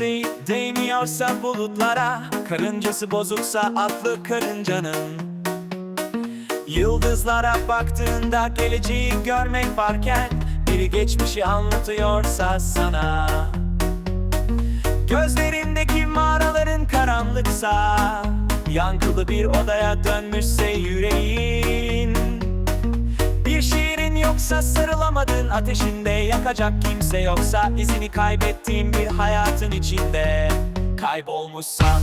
yükseği Değmiyorsa bulutlara Karıncası bozuksa atlı karıncanın. Yıldızlara baktığında geleceği görmek varken Biri geçmişi anlatıyorsa sana. Gözlerindeki mağaraların karanlıksa Yankılı bir odaya dönmüşse şiirin yoksa sarılamadın ateşinde Yakacak kimse yoksa izini kaybettiğin bir hayatın içinde Kaybolmuşsan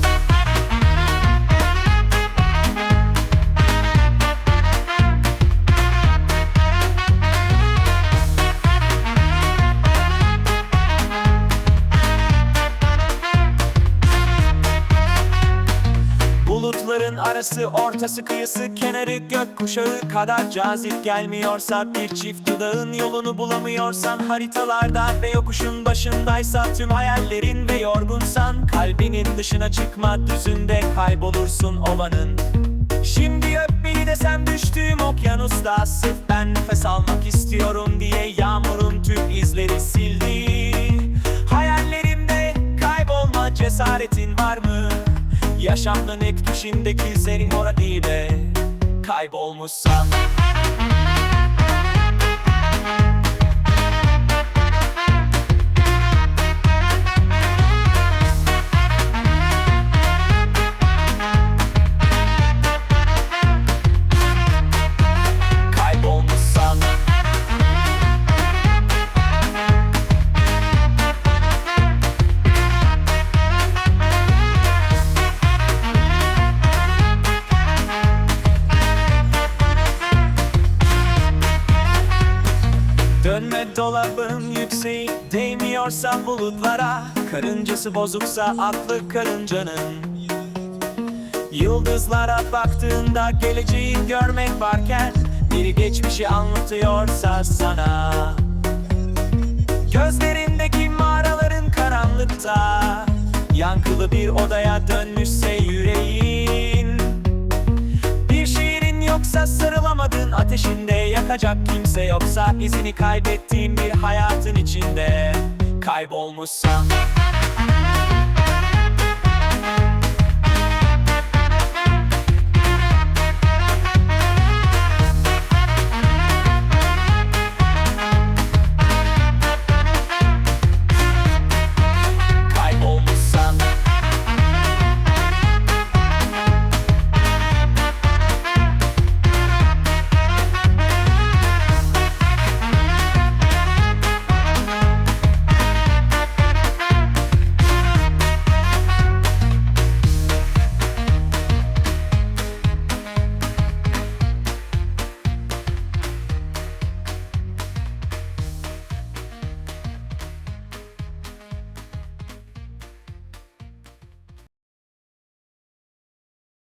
Bulutların arası ortası kıyısı kenarı gökkuşağı kadar cazip gelmiyorsa Bir çift dudağın yolunu bulamıyorsan haritalarda ve yokuşun başındaysa Tüm hayallerin ve yorgunsan kalbinin dışına çıkma düzünde kaybolursun ovanın Şimdi öp beni desem düştüğüm okyanusta Sırf ben nefes almak istiyorum diye yağmurun tüm izleri sildi Hayallerimde kaybolma cesaretin var mı? Yaşamın ek düşündeki senin Kaybolmuşsan Kaybolmuşsan Değmiyorsa bulutlara Karıncası bozuksa aklı karıncanın. Yıldızlara baktığında geleceği görmek varken Biri geçmişi anlatıyorsa sana. Gözlerindeki mağaraların karanlıkta Yankılı bir odaya dönmüşse yüreğin. Bir şiirin yoksa sarılamadın ateşinde Yakacak kimse yoksa izini kaybettiğin bir hayatın içinde Kaybolmuşsan